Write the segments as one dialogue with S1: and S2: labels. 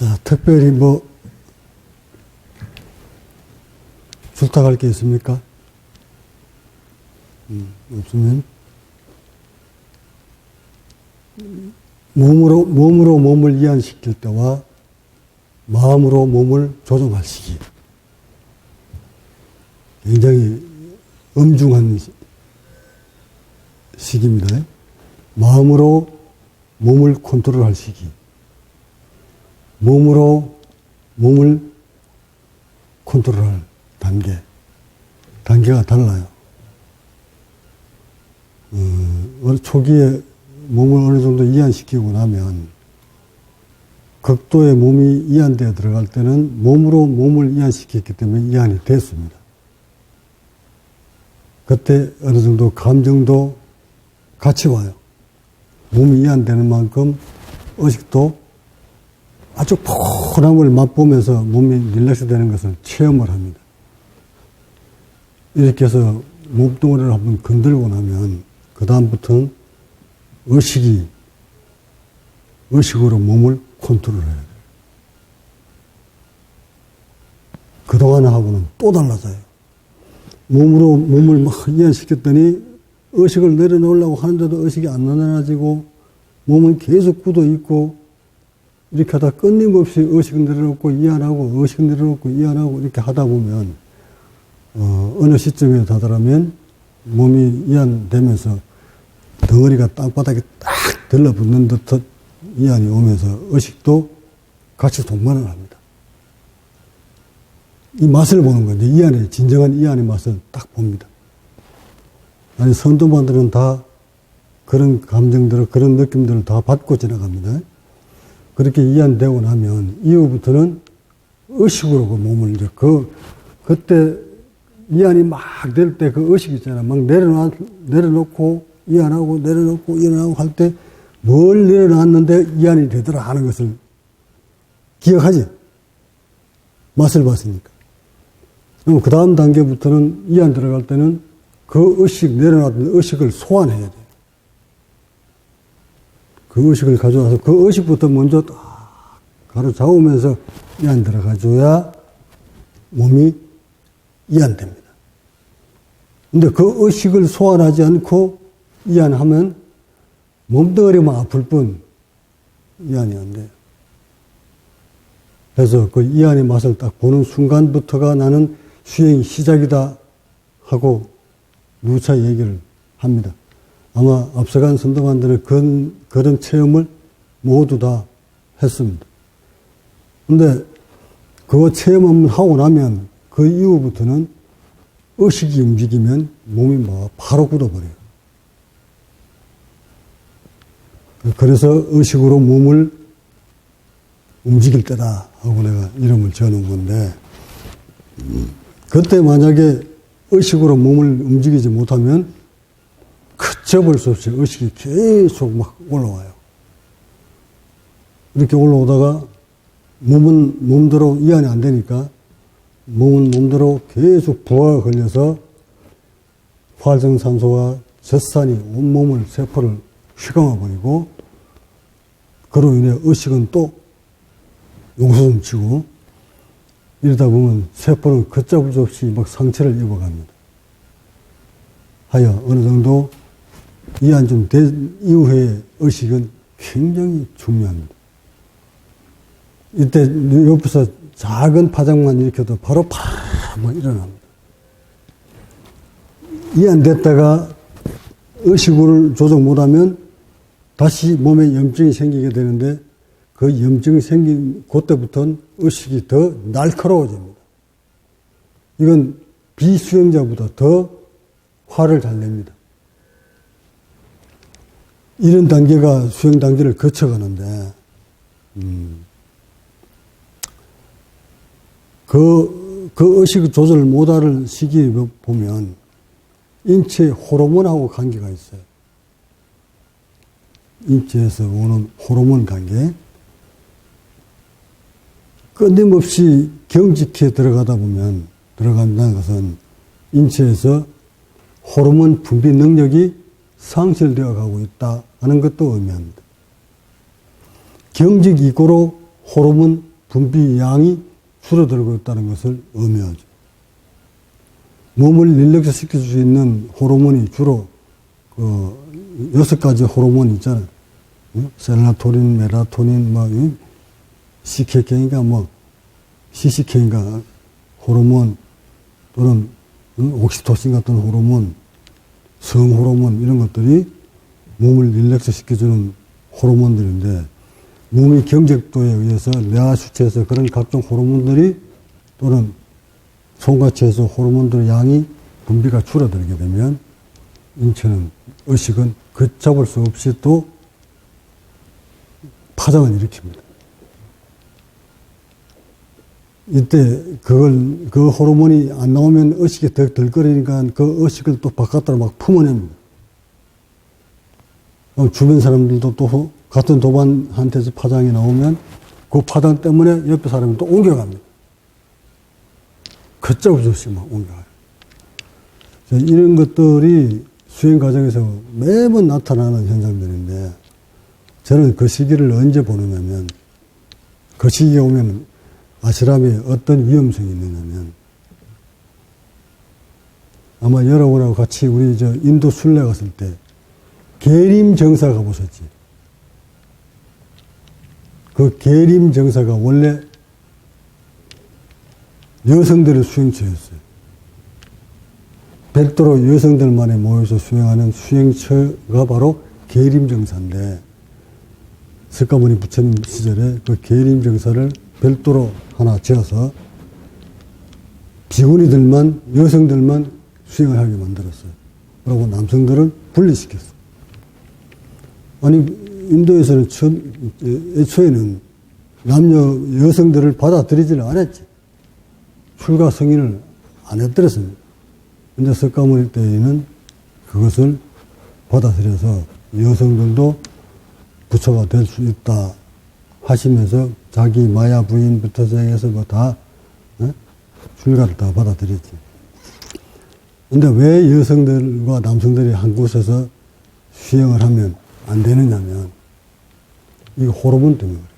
S1: 자, 특별히 뭐, 부탁할 게 있습니까? 음, 없으면, 몸으로, 몸으로 몸을 이완시킬 때와 마음으로 몸을 조정할 시기. 굉장히 엄중한 시- 시기입니다. 마음으로 몸을 컨트롤할 시기. 몸으로 몸을 컨트롤할 단계. 단계가 달라요. 어, 초기에 몸을 어느 정도 이완시키고 나면 극도의 몸이 이완되어 들어갈 때는 몸으로 몸을 이완시켰기 때문에 이완이 됐습니다. 그때 어느 정도 감정도 같이 와요. 몸이 이완되는 만큼 의식도 푸근한 걸 맛보면서 몸이 릴렉스 되는 것을 체험을 합니다. 이렇게 해서 몸뚱어리를 한번 건들고 나면 그다음부터는 의식이 의식으로 몸을 컨트롤해야 돼요. 그동안하고는 또 달라져요. 몸으로 몸을 막 이완시켰더니 의식을 내려놓으려고 하는데도 의식이 안 내려놔지고 몸은 계속 굳어 있고 이렇게 하다 끊임없이 의식 내려놓고 이완하고 의식 내려놓고 이완하고 이렇게 하다 보면 어, 어느 시점에 다다르면 몸이 이완되면서 덩어리가 땅바닥에 딱 들러붙는 듯한 이완이 오면서 의식도 같이 동반을 합니다. 이 맛을 보는 건데 이안의 진정한 이안의 맛을 딱 봅니다. 아니 선도만들은 다 그런 감정들을 그런 느낌들을 다 받고 지나갑니다. 그렇게 이안되고 나면 이후부터는 의식으로 그 몸을 이제 그 그때 이안이 막 될 때 그 의식 있잖아. 막 내려놔 내려놓고 이안하고 내려놓고 일어나고 할 때 뭘 내려놨는데 이안이 되더라 하는 것을 기억하지. 맛을 봤으니까. 그럼 그 다음 단계부터는 이안 들어갈 때는 그 의식, 내려놨던 의식을 소환해야 돼. 그 의식을 가져와서 그 의식부터 먼저 딱 가로 잡으면서 이 안 들어가줘야 몸이 이안됩니다. 근데 그 의식을 소환하지 않고 이안하면 몸뚱어리만 아플 뿐 이안이 안 돼요. 그래서 그 이안의 맛을 딱 보는 순간부터가 나는 수행이 시작이다 하고 누차 얘기를 합니다. 아마 앞서간 선동관들은 그런, 그런 체험을 모두 다 했습니다. 근데 그거 체험을 하고 나면 그 이후부터는 의식이 움직이면 몸이 막 바로 굳어버려요. 그래서 의식으로 몸을 움직일 때다 하고 내가 이름을 지어놓은 건데, 그때 만약에 의식으로 몸을 움직이지 못하면 그쳐볼 수 없이 의식이 계속 막 올라와요. 이렇게 올라오다가 몸은 몸대로 이완이 안 되니까 몸은 몸대로 계속 부하가 걸려서 활성산소와 젖산이 온몸을 세포를 휘감아 버리고 그로 인해 의식은 또 용솟음 치고 이러다 보면 세포는 걷잡을 수 없이 막 상처를 입어갑니다. 하여 어느 정도 이완 좀된 이후의 의식은 굉장히 중요합니다. 이때 옆에서 작은 파장만 일으켜도 바로 팍 일어납니다. 이완됐다가 의식을 조정 못하면 다시 몸에 염증이 생기게 되는데 그 염증이 생긴 그때부터는 의식이 더 날카로워집니다. 이건 비수행자보다 더 화를 잘 냅니다. 이런 단계가 수행 단계를 거쳐가는데, 음, 그, 그 의식 조절 못하는 시기에 보면 인체 호르몬하고 관계가 있어요. 인체에서 오는 호르몬 관계. 끊임없이 경직해 들어가다 보면 들어간다는 것은 인체에서 호르몬 분비 능력이 상실되어 가고 있다 하는 것도 의미합니다. 경직 이고로 호르몬 분비 양이 줄어들고 있다는 것을 의미하죠. 몸을 릴렉스 시킬 수 있는 호르몬이 주로 그 여섯 가지 호르몬 있잖아요. 응? 셀라토닌, 메라토닌, 뭐, 이 CKK인가 뭐, CCK인가 호르몬 또는 응? 옥시토신 같은 호르몬, 성 호르몬 이런 것들이 몸을 릴렉스 시켜주는 호르몬들인데 몸의 경직도에 의해서 뇌하 수체에서 그런 각종 호르몬들이 또는 손과체에서 호르몬들의 양이 분비가 줄어들게 되면 인체는 의식은 걷잡을 수 없이 또 파장을 일으킵니다. 이때 그걸 그 호르몬이 안 나오면 의식이 더 덜거리니까 그 의식을 또 바깥으로 막 품어냅니다. 그럼 주변 사람들도 또 같은 도반한테서 파장이 나오면 그 파장 때문에 옆에 사람이 또 옮겨갑니다. 없이 막 옮겨가요. 이런 것들이 수행 과정에서 매번 나타나는 현상들인데 저는 그 시기를 언제 보느냐면 그 시기에 오면 아시람에 어떤 위험성이 있느냐면 아마 여러분하고 같이 우리 저 인도 순례 갔을 때 계림 정사 가보셨지? 그 계림 정사가 원래 여성들의 수행처였어요. 별도로 여성들만이 모여서 수행하는 수행처가 바로 계림 정사인데 석가모니 부처님 시절에 그 계림 정사를 별도로 하나 지어서 비구니들만 여성들만 수행을 하게 만들었어요. 그리고 남성들은 분리시켰어. 아니 인도에서는 처음, 애초에는 남녀 여성들을 받아들이지를 않았지. 출가 승인을 안 했더랬습니다. 근데 석가모니 때에는 그것을 받아들여서 여성들도 부처가 될 수 있다 하시면서 자기 마야 부인부터 시작해서 뭐다 어? 출가를 다 받아들였지. 근데 왜 여성들과 남성들이 한 곳에서 수행을 하면 안 되느냐면 이 호르몬 때문에 그래요.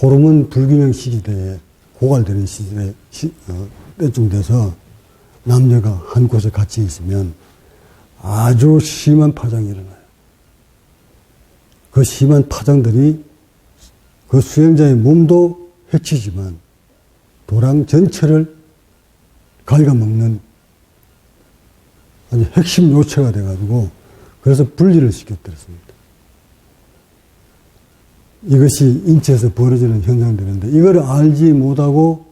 S1: 호르몬 불균형 시기대에 고갈되는 시기에 시, 어, 때쯤 돼서 남녀가 한 곳에 같이 있으면 아주 심한 파장이 일어나요. 그 심한 파장들이 그 수행자의 몸도 해치지만 도랑 전체를 갉아먹는 아주 핵심 요체가 돼가지고 그래서 분리를 시켰더랬습니다. 이것이 인체에서 벌어지는 현상들인데 이걸 알지 못하고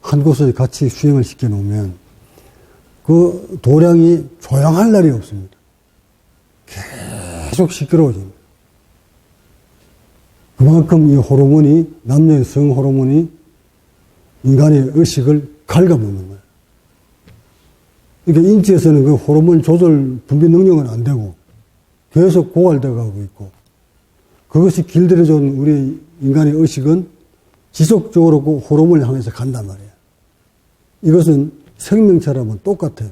S1: 한 곳에 같이 수행을 시켜놓으면 그 도량이 조용할 날이 없습니다. 계속 시끄러워집니다. 그만큼 이 호르몬이 남녀의 성 호르몬이 인간의 의식을 갉아먹는 거예요. 그러니까 인체에서는 그 호르몬 조절 분비 능력은 안 되고 계속 고갈돼 가고 있고 그것이 길들여준 우리 인간의 의식은 지속적으로 그 호르몬을 향해서 간단 말이에요. 이것은 생명체라면 똑같아요.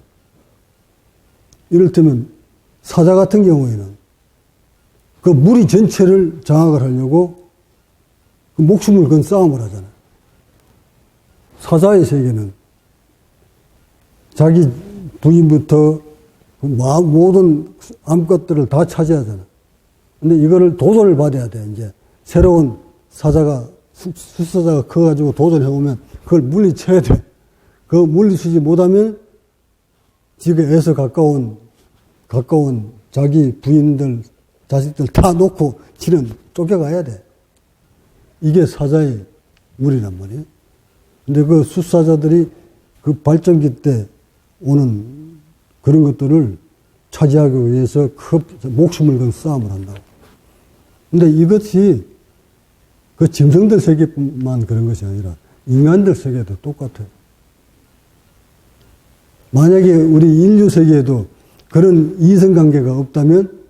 S1: 이를테면 사자 같은 경우에는 그 무리 전체를 장악을 하려고 그 목숨을 건 싸움을 하잖아요. 사자의 세계는 자기 부인부터 그 모든 암것들을 다 차지하잖아. 근데 이거를 도전을 받아야 돼, 이제. 새로운 사자가, 숫사자가 커가지고 도전해오면 그걸 물리쳐야 돼. 그 물리치지 못하면 지금에서 가까운, 가까운 자기 부인들, 자식들 다 놓고 지는 쫓겨가야 돼. 이게 사자의 물이란 말이에요. 근데 그 숫사자들이 그 발전기 때 오는 그런 것들을 차지하기 위해서 그 목숨을 건 싸움을 한다고. 근데 이것이 그 짐승들 세계뿐만 그런 것이 아니라 인간들 세계도 똑같아요. 만약에 우리 인류 세계에도 그런 이성 관계가 없다면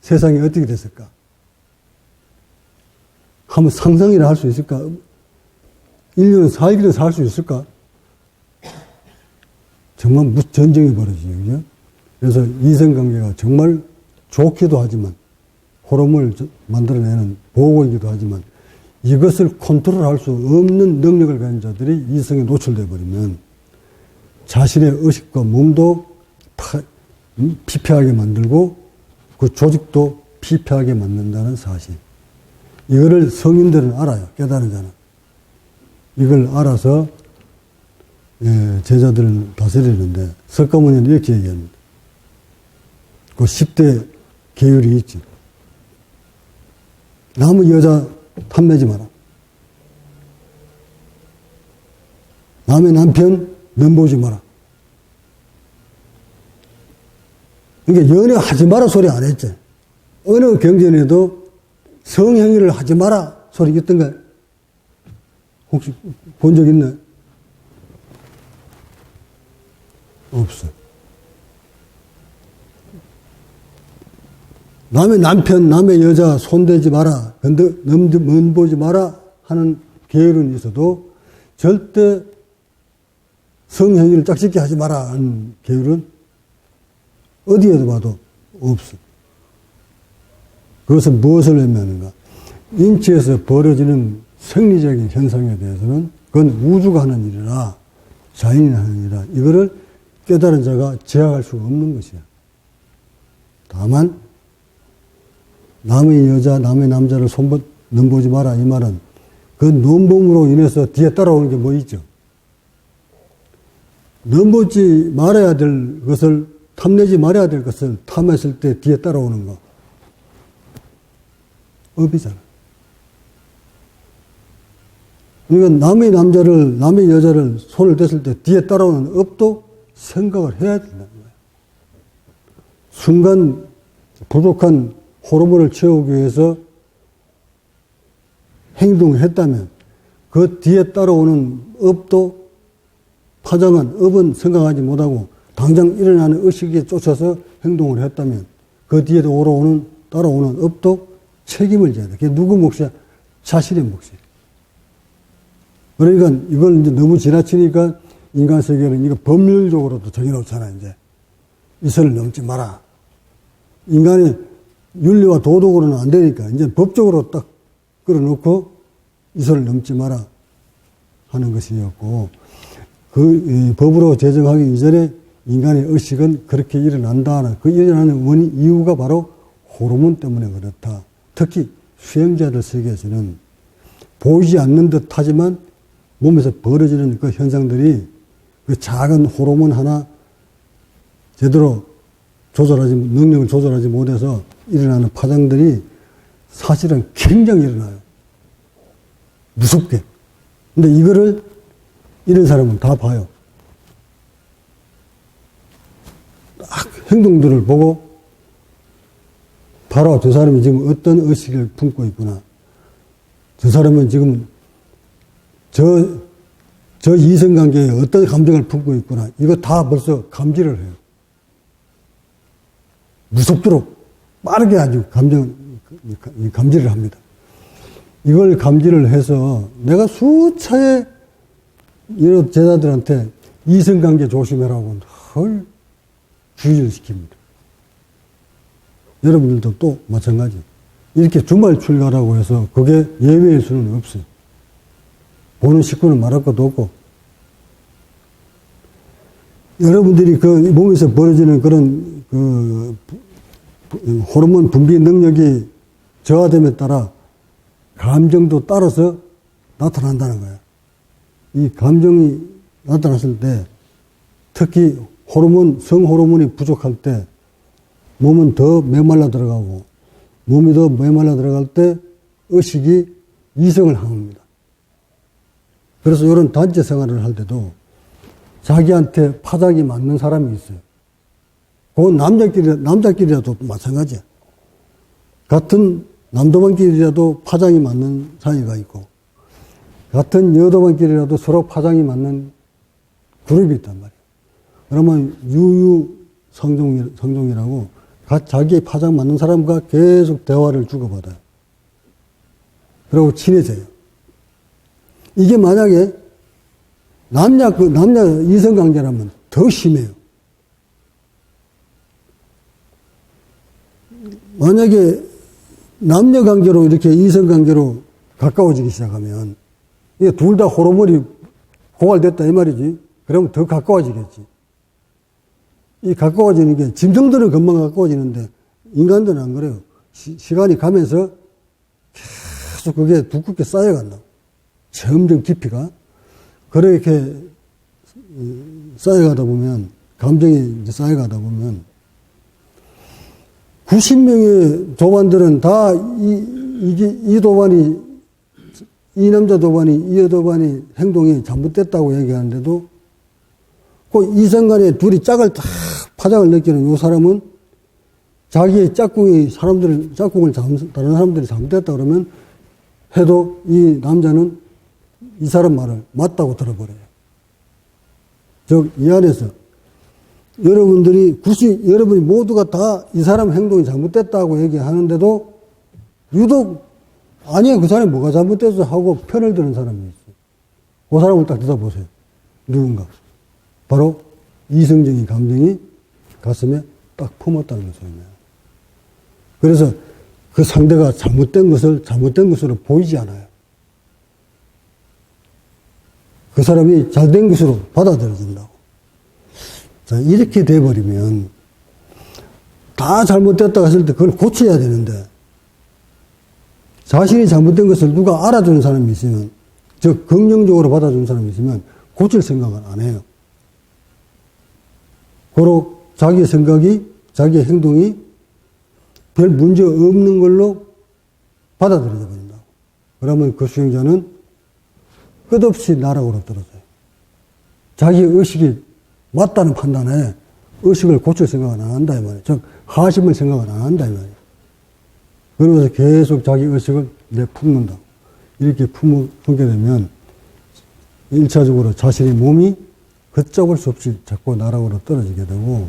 S1: 세상이 어떻게 됐을까? 한번 상상이라 할 수 있을까? 인류는 살기를 살 수 있을까? 정말 전쟁이 벌어지죠. 그죠? 그래서 이성관계가 정말 좋기도 하지만 저- 만들어내는 보고이기도 하지만 이것을 컨트롤할 수 없는 능력을 가진 자들이 이성에 노출돼 버리면 자신의 의식과 몸도 파- 음, 피폐하게 만들고 그 조직도 피폐하게 만든다는 사실. 이거를 성인들은 알아요. 깨달은 자는. 이걸 알아서 예, 제자들을 다스리는데 석가모니는 이렇게 얘기합니다. 그 10대 계율이 있지. 남의 여자 탐내지 마라. 남의 남편 넘보지 마라. 그러니까 연애하지 마라 소리 안 했지. 어느 경전에도 성행위를 하지 마라 소리 있던가요? 혹시 본 적 있나요? 없어. 남의 남편, 남의 여자 손대지 마라, 건드, 넘, 먼 보지 마라 하는 계율은 있어도 절대 성행위를 짝짓기 하지 마라 하는 계율은 어디에도 봐도 없어. 그것은 무엇을 의미하는가? 인체에서 벌어지는 생리적인 현상에 대해서는 그건 우주가 하는 일이라 자연이 하는 일이라 이거를 깨달은 자가 제약할 수가 없는 것이야. 다만 남의 여자, 남의 남자를 손보, 넘보지 마라 이 말은 그 논봉으로 인해서 뒤에 따라오는 게 뭐 있죠? 넘보지 말아야 될 것을 탐내지 말아야 될 것을 탐했을 때 뒤에 따라오는 거. 업이잖아. 그러니까 남의 남자를, 남의 여자를 손을 댔을 때 뒤에 따라오는 업도 생각을 해야 된다는 거예요. 순간 부족한 호르몬을 채우기 위해서 행동을 했다면 그 뒤에 따라오는 업도 파장한 업은 생각하지 못하고 당장 일어나는 의식에 쫓아서 행동을 했다면 그 뒤에도 오러오는 따라오는 업도 책임을 져야 돼. 그게 누구 몫이야? 자신의 몫이야. 그러니까 이걸 이제 너무 지나치니까 인간 세계는 이거 법률적으로도 정해놓잖아, 이제. 이 선을 넘지 마라. 인간의 윤리와 도덕으로는 안 되니까 이제 법적으로 딱 끌어놓고 이 선을 넘지 마라 하는 것이었고 그 이, 법으로 제정하기 이전에 인간의 의식은 그렇게 일어난다는 그 일어나는 원인 이유가 바로 호르몬 때문에 그렇다. 특히 수행자들 세계에서는 보이지 않는 듯 하지만 몸에서 벌어지는 그 현상들이 그 작은 호르몬 하나 제대로 조절하지, 능력을 조절하지 못해서 일어나는 파장들이 사실은 굉장히 일어나요. 무섭게. 근데 이거를 이런 사람은 다 봐요. 딱 행동들을 보고 바로 저 사람이 지금 어떤 의식을 품고 있구나. 저 사람은 지금 저, 저 이성관계에 어떤 감정을 품고 있구나. 이거 다 벌써 감지를 해요. 무섭도록 빠르게 아주 감정, 감지를 합니다. 이걸 감지를 해서 내가 수차례 이런 제자들한테 이성관계 조심해라고 헐 주의를 시킵니다. 여러분들도 또 마찬가지. 이렇게 주말 출가라고 해서 그게 예외일 수는 없어요. 보는 식구는 말할 것도 없고. 여러분들이 그 몸에서 벌어지는 그런 그 호르몬 분비 능력이 저하됨에 따라 감정도 따라서 나타난다는 거예요. 이 감정이 나타났을 때 특히 호르몬, 성호르몬이 부족할 때 몸은 더 메말라 들어가고 몸이 더 메말라 들어갈 때 의식이 이성을 향합니다. 그래서 이런 단체 생활을 할 때도 자기한테 파장이 맞는 사람이 있어요. 그건 남자끼리, 남자끼리라도 마찬가지야. 같은 남도반끼리라도 파장이 맞는 사이가 있고, 같은 여도반끼리라도 서로 파장이 맞는 그룹이 있단 말이에요. 그러면 유유상종, 상종이라고 각 자기의 파장 맞는 사람과 계속 대화를 주고받아요. 그리고 친해져요. 이게 만약에 남녀, 그 남녀 이성관계라면 더 심해요. 만약에 남녀 관계로 이렇게 이성 관계로 가까워지기 시작하면 이게 둘 다 호르몬이 고갈됐다 이 말이지. 그러면 더 가까워지겠지. 이 가까워지는 게 짐승들은 금방 가까워지는데 인간들은 안 그래요. 시, 간이 가면서 계속 그게 두껍게 쌓여간다고. 점점 깊이가. 그렇게 음, 쌓여가다 보면 감정이 이제 쌓여가다 보면 90명의 도반들은 다 이, 이게, 이 도반이, 이 남자 도반이, 이 여도반이 행동이 잘못됐다고 얘기하는데도 그 이성간에 둘이 짝을 딱 파장을 느끼는 이 사람은 자기의 짝꿍이 사람들, 짝꿍을 다른 사람들이 잘못됐다 그러면 해도 이 남자는 이 사람 말을 맞다고 들어버려요. 즉, 이 안에서 여러분들이 굳이 여러분이 모두가 다 이 사람 행동이 잘못됐다고 얘기하는데도 유독 아니야 그 사람이 뭐가 잘못됐어 하고 편을 드는 사람이 있어요. 그 사람을 딱 들여다보세요. 누군가. 바로 이성적인 감정이 가슴에 딱 품었다는 소리네요. 그래서 그 상대가 잘못된 것을 잘못된 것으로 보이지 않아요. 그 사람이 잘 된 것으로 받아들여진다고. 자, 이렇게 돼버리면 다 잘못됐다고 했을 때 그걸 고쳐야 되는데 자신이 잘못된 것을 누가 알아주는 사람이 있으면 즉 긍정적으로 받아주는 사람이 있으면 고칠 생각은 안 해요. 고로 자기의 생각이 자기의 행동이 별 문제 없는 걸로 받아들여져 버린다고. 그러면 그 수행자는 끝없이 나락으로 떨어져요. 자기 의식이 맞다는 판단에 의식을 고칠 생각은 안 한다, 이 말이에요. 즉, 하심을 생각은 안 한다, 이 말이에요. 그러면서 계속 자기 의식을 내품는다. 이렇게 품, 품게 되면, 일차적으로 자신의 몸이 걷잡을 수 없이 자꾸 나락으로 떨어지게 되고,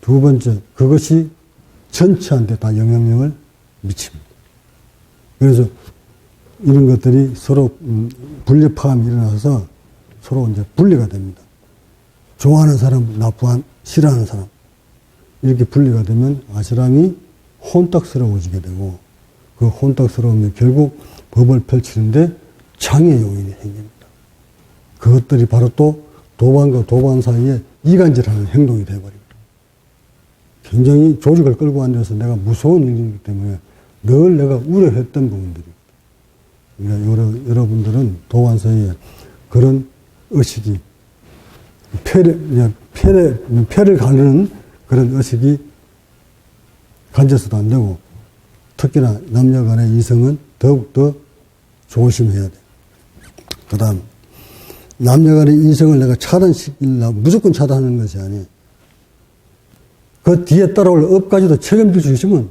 S1: 두 번째, 그것이 전체한테 다 영향력을 미칩니다. 그래서 이런 것들이 서로 음, 분리파감이 일어나서 서로 이제 분리가 됩니다. 좋아하는 사람, 나쁘한, 싫어하는 사람. 이렇게 분리가 되면 아시람이 혼탁스러워지게 되고 그 혼탁스러움이 결국 법을 펼치는데 장애 요인이 생깁니다. 그것들이 바로 또 도반과 도반 사이에 이간질하는 행동이 되어버립니다. 굉장히 조직을 끌고 앉아서 내가 무서운 일이기 때문에 늘 내가 우려했던 부분들입니다. 그러니까 여러, 여러분들은 도반 사이에 그런 의식이 폐를, 폐를, 폐를 가르는 그런 의식이 간져서도 안 되고, 특히나 남녀 간의 이성은 더욱더 조심해야 돼. 그 다음, 남녀 간의 이성을 내가 차단시키려 무조건 차단하는 것이 아니에요. 그 뒤에 따라올 업까지도 책임질 수 있으면,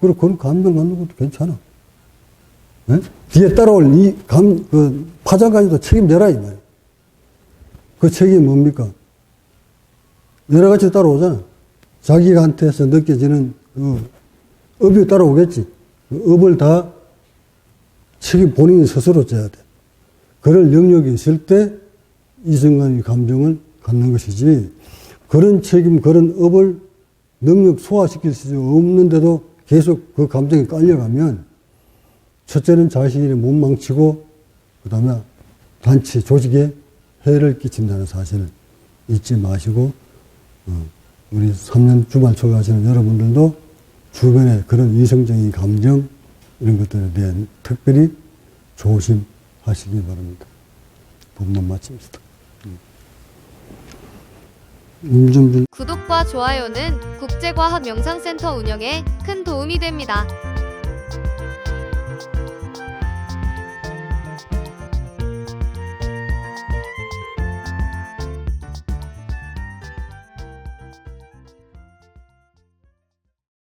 S1: 그리고 그건 감정 갖는 것도 괜찮아. 예? 뒤에 따라올 이 감, 그 파장까지도 책임져라, 이 말이에요. 그 책임이 뭡니까? 여러 가지 따라오잖아. 자기한테서 느껴지는 그 업이 따라오겠지. 그 업을 다 책임 본인이 스스로 져야 돼. 그럴 영역이 있을 때 이성간의 감정을 갖는 것이지 그런 책임, 그런 업을 능력 소화시킬 수 없는데도 계속 그 감정이 깔려가면 첫째는 자신이 못 망치고 그 다음에 단체, 조직에 해를 끼친다는 사실을 잊지 마시고 어, 우리 3년 주말 초에 하시는 여러분들도 주변에 그런 이성적인 감정 이런 것들에 대한 특별히 조심하시기 바랍니다. 법문 마칩니다. 음. 임준준
S2: 구독과 좋아요는 국제과학 명상센터 운영에 큰 도움이 됩니다.